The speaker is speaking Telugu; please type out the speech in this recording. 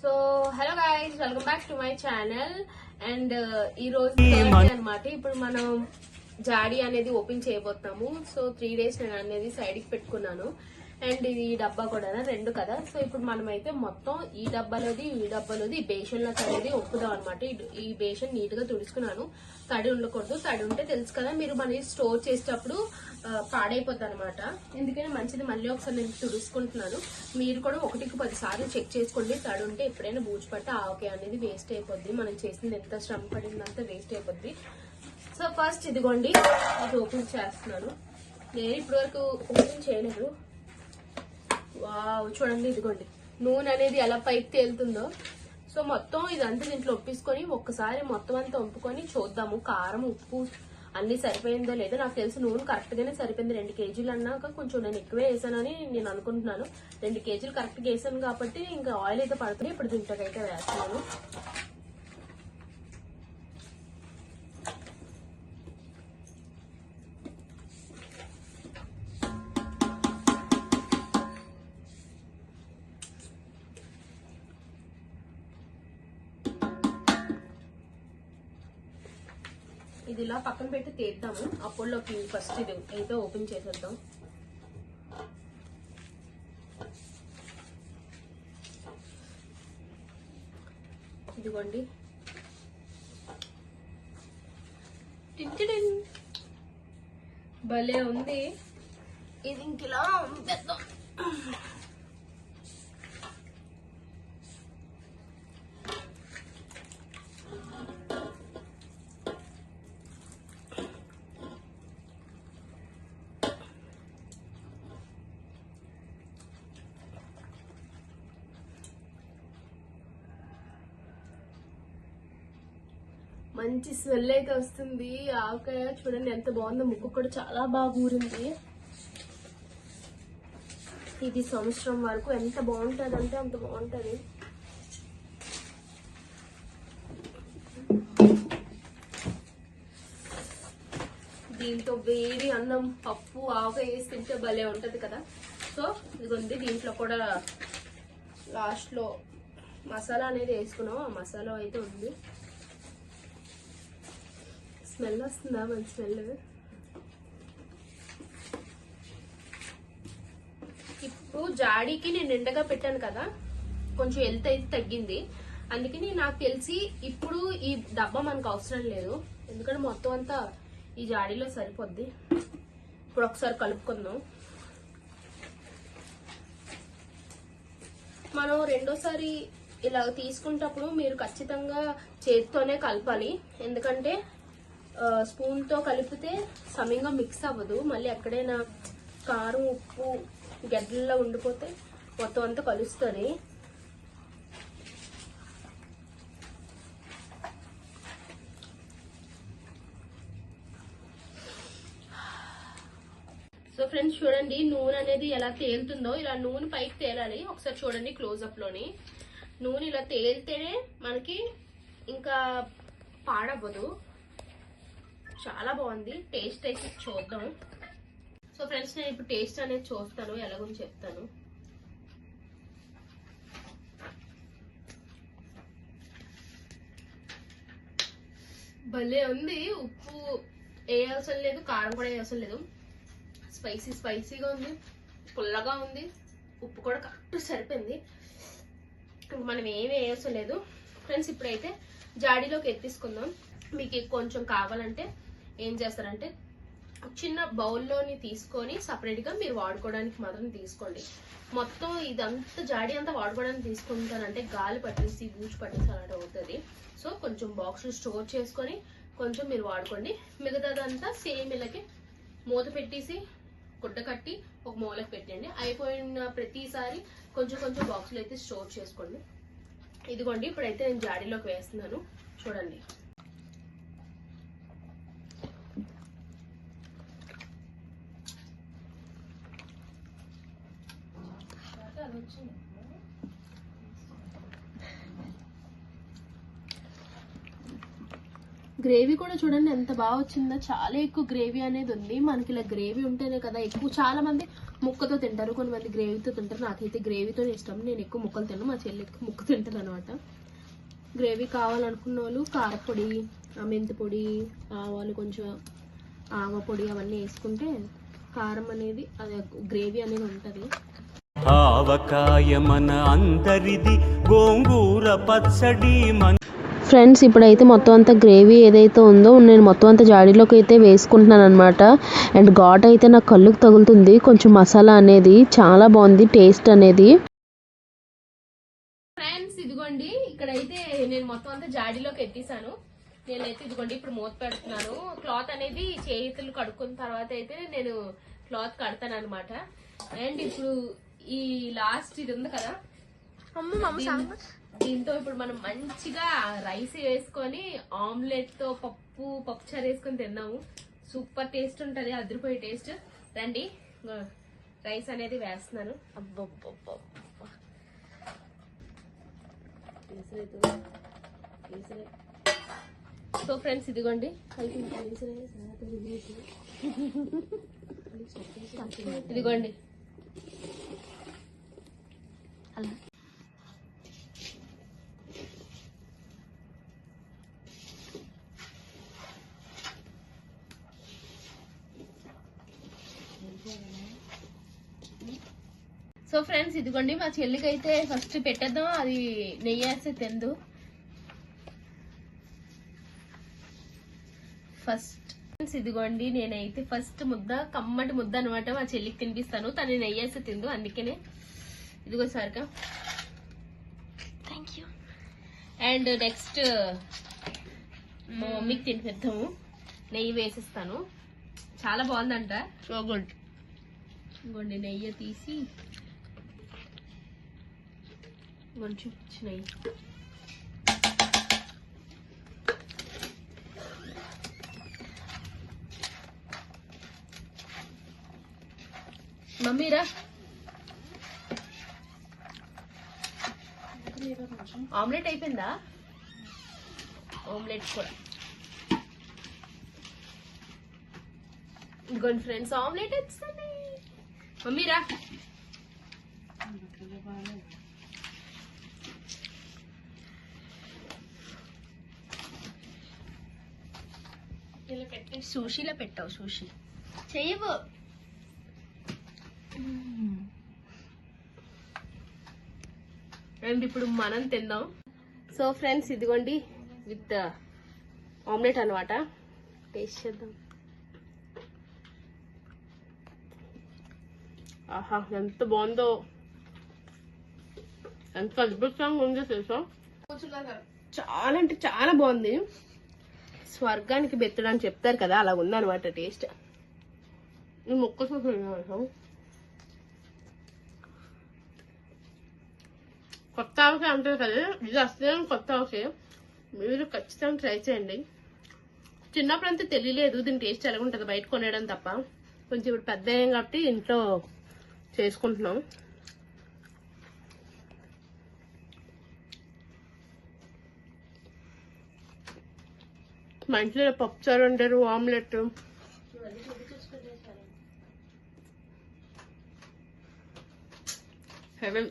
So hello guys welcome back to my channel and ఈ రోజు అనమాట ఇప్పుడు మనం జాడీ అనేది ఓపెన్ చేయబోతున్నాము. సో త్రీ డేస్ నేను అనేది సైడ్కి పెట్టుకున్నాను. అండ్ ఇది ఈ డబ్బా కూడా రెండు కదా? సో ఇప్పుడు మనం అయితే మొత్తం ఈ డబ్బాలోది ఈ డబ్బాలోది ఈ బేషన్ అనేది ఒప్పుదాం అనమాట ఈ బేషన్ నీట్గా తుడుచుకున్నాను. తడి ఉండకూడదు. తడి ఉంటే తెలుసు కదా మీరు మనకి స్టోర్ చేసేటప్పుడు పాడైపోద్ది అనమాట ఎందుకని మంచిది. మళ్ళీ ఒకసారి నేను తుడుచుకుంటున్నాను. మీరు కూడా ఒకటికి పది సార్లు చెక్ చేసుకోండి. తడి ఉంటే ఎప్పుడైనా బూజు పట్ట ఆవకాయ అనేది వేస్ట్ అయిపోద్ది. మనం చేసింది ఎంత శ్రమ పడిందంతా వేస్ట్ అయిపోద్ది. సో ఫస్ట్ ఇదిగోండి అది ఓపెన్ చేస్తున్నాను. నేను ఇప్పటివరకు ఓపెన్ చేయలేదు. చూడండి ఇదిగోండి. నూనె అనేది ఎలా పైకి తేలుతుందో. సో మొత్తం ఇదంతా దీంట్లో ఒప్పించుకొని ఒక్కసారి మొత్తం అంతా వంపుకొని చూద్దాము. కారం ఉప్పు అన్ని సరిపోయిందో లేదో. నాకు తెలిసి నూనె కరెక్ట్ గానే సరిపోయింది. రెండు కేజీలు అన్నాక కొంచెం నేను ఎక్కువే వేసానని నేను అనుకుంటున్నాను. రెండు కేజీలు కరెక్ట్గా వేసాను కాబట్టి ఇంకా ఆయిల్ అయితే పడుతుంది. ఇప్పుడు దీంట్లోకి అయితే వేస్తున్నాను. ఇది ఇలా పక్కన పెట్టి తీద్దాము. అప్పుడులోకి ఫస్ట్ ఇది. అయితే ఓపెన్ చేసేద్దాం. ఇదిగోండి. భలే ఉంది. ఇది ఇంకిలా పెద్ద మంచి స్మెల్ అయితే వస్తుంది. ఆవకాయ చూడండి ఎంత బాగుందో. ముక్కు కూడా చాలా బాగా ఊరింది. ఇది సంవత్సరం వరకు ఎంత బాగుంటుంది అంటే అంత బాగుంటుంది. దీంతో వేడి అన్నం పప్పు ఆవకాయ వేసి తింటే భలే ఉంటుంది కదా. సో ఇదిగోండి దీంట్లో కూడా లాస్ట్లో మసాలా అనేది వేసుకున్నాం ఆ మసాలా అయితే ఉంది. స్మెల్ వస్తుందా? మంచి స్మెల్ ఇప్పుడు జాడీకి నేను నిండగా పెట్టాను కదా కొంచెం హెల్త్ అయితే తగ్గింది. అందుకని నాకు తెలిసి ఇప్పుడు ఈ డబ్బా మనకు అవసరం లేదు. ఎందుకంటే మొత్తం అంతా ఈ జాడీలో సరిపోద్ది. ఇప్పుడు ఒకసారి కలుపుకుందాం. మనం రెండోసారి ఇలా తీసుకుంటప్పుడు మీరు ఖచ్చితంగా చేతితోనే కలపాలి. ఎందుకంటే స్పూన్తో కలిపితే సమయంగా మిక్స్ అవ్వదు. మళ్ళీ ఎక్కడైనా కారం ఉప్పు గడ్డల్లో ఉండిపోతే మొత్తం అంతా కలుస్తుంది. సో ఫ్రెండ్స్ చూడండి నూనె అనేది ఎలా తేలుతుందో ఇలా నూనె పైకి తేలాలి. ఒకసారి చూడండి క్లోజప్లోని. నూనె ఇలా తేలితేనే మనకి ఇంకా పాడవ్వదు. చాలా బాగుంది. టేస్ట్ అయితే చూద్దాం. సో ఫ్రెండ్స్ నేను ఇప్పుడు టేస్ట్ అనేది చూస్తాను. ఎలాగో చెప్తాను. భలే ఉంది. ఉప్పు ఏ అవసరం లేదు కారం కూడా ఏ అవసరం లేదు. స్పైసీ స్పైసీగా ఉంది. పుల్లగా ఉంది. ఉప్పు కూడా కరెక్ట్ సరిపోయింది. మనం ఏమి వేయవసరం లేదు. ఫ్రెండ్స్ ఇప్పుడైతే జాడీలోకి ఎత్తిసుకుందాం. మీకు కొంచెం కావాలంటే ఏం చేస్తారంటే చిన్న బౌల్లోని తీసుకొని సపరేట్గా మీరు వాడుకోవడానికి మాత్రం తీసుకోండి. మొత్తం ఇదంతా జాడీ అంతా వాడుకోవడానికి తీసుకుంటారంటే గాలి పట్టేసి బూజు పట్టేసి అలాంటి అవుతుంది. సో కొంచెం బాక్స్ స్టోర్ చేసుకొని కొంచెం మీరు వాడుకోండి. మిగతాదంతా సేమ్ ఇలాగే మూత పెట్టేసి గుడ్డ కట్టి ఒక మూలకు పెట్టండి. అయిపోయిన ప్రతిసారి కొంచెం కొంచెం బాక్సులు అయితే స్టోర్ చేసుకోండి. ఇదిగోండి ఇప్పుడైతే నేను జాడీలోకి వేస్తున్నాను. చూడండి. గ్రేవీ కూడా చూడండి ఎంత బాగా వచ్చిందో. చాలా ఎక్కువ గ్రేవీ అనేది ఉంది. మనకి ఇలా గ్రేవీ ఉంటేనే కదా ఎక్కువ. చాలా మంది ముక్కతో తింటారు. కొంతమంది గ్రేవీతో తింటారు. నాకైతే గ్రేవీతో ఇష్టం. నేను ఎక్కువ ముక్కలు తిన్నాను మా చెల్లి ఎక్కువ ముక్క తింటారు అనమాట గ్రేవీ కావాలనుకున్న వాళ్ళు కారపొడి ఆ మెంతి పొడి ఆవాలు కొంచెం ఆవ పొడి అవన్నీ వేసుకుంటే కారం అనేది అది గ్రేవీ అనేది ఉంటుంది. ఆవకాయ మన అందరిది గోంగూర పచ్చడి మన ఫ్రెండ్స్ ఇప్పుడైతే మొత్తం అంతా గ్రేవీ ఏదైతే ఉందో నేను మొత్తం అంతా జాడీలోకి అయితే వేసుకుంటున్నాను అనమాట అండ్ ఘాట్ అయితే నాకు కళ్ళుకు తగులుతుంది. కొంచెం మసాలా అనేది చాలా బాగుంది టేస్ట్ అనేది. ఫ్రెండ్స్ ఇదిగోండి. ఇక్కడైతే నేను మొత్తం అంతా జాడీలోకి ఎత్తేసాను. నేనైతే ఇదిగోండి ఇప్పుడు మూత పెడుతున్నాను. క్లాత్ అనేది చేతులు కడుక్కున్న తర్వాత అయితే నేను క్లాత్ కడతాను అనమాట అండ్ ఇప్పుడు ఈ లాస్ట్ ఇది ఉంది కదా? దీంతో ఇప్పుడు మనం మంచిగా రైస్ వేసుకొని ఆమ్లెట్తో పప్పు పప్పు చారు వేసుకొని తిన్నాము. సూపర్ టేస్ట్ ఉంటది అదిరిపోయే టేస్ట్ రండి రైస్ అనేది వేస్తున్నాను. సో ఫ్రెండ్స్ ఇదిగోండి. ఇదిగోండి. సో ఫ్రెండ్స్ ఇదిగోండి మా చెల్లికైతే ఫస్ట్ పెట్టేద్దాం. అది నెయ్యి వేస్తే తిందు. ఫస్ట్ ఫ్రెండ్స్ ఇదిగోండి నేనైతే ఫస్ట్ ముద్ద కమ్మటి ముద్ద అనమాట మా చెల్లికి తినిపిస్తాను. తను నెయ్యి వేస్తే తిందు అందుకనే. ఇదిగో సరిగా థ్యాంక్ యూ అండ్ నెక్స్ట్ మా మమ్మీకి తినిపిద్దాము. నెయ్యి వేసిస్తాను. చాలా బాగుందంట. సో గుడ్ ఇంకోండి నెయ్యి తీసి కొంచెం నెయ్యి. మమ్మీరా ఆమ్లెట్ అయిపోయిందా? ఆమ్లెట్ కూడా ఇంకోండి ఫ్రెండ్స్ ఆమ్లెట్ వచ్చింది. మమ్మీరా సూషిలో పెట్టావు సూషి చెయ్యవు. అండ్ ఇప్పుడు మనం తిందాం. సో ఫ్రెండ్స్ ఇదిగోండి విత్ ఆమ్లెట్ అన్నమాట. టేస్ట్ చేద్దాం. ఆహా ఎంత బాగుందో. ఎంత అద్భుతంగా ఉందో తెలుసా? చాలా అంటే చాలా బాగుంది. స్వర్గానికి బెత్తడు అని చెప్తారు కదా అలా ఉందన్నమాట టేస్ట్ మొక్క కొత్త ఆవకాయ అంటారు కదా ఇది అసలు కొత్త ఆవకాయ మీరు ఖచ్చితంగా ట్రై చేయండి. చిన్నప్పుడు అంతా తెలియలేదు దీని టేస్ట్ ఎలా ఉంటుంది బయట కొనేయడం తప్ప. కొంచెం ఇప్పుడు పెద్ద అయ్యాం కాబట్టి ఇంట్లో చేసుకుంటున్నాం. మా ఇంట్లో పప్పుచారు వండారు ఆమ్లెట్ హెవెన్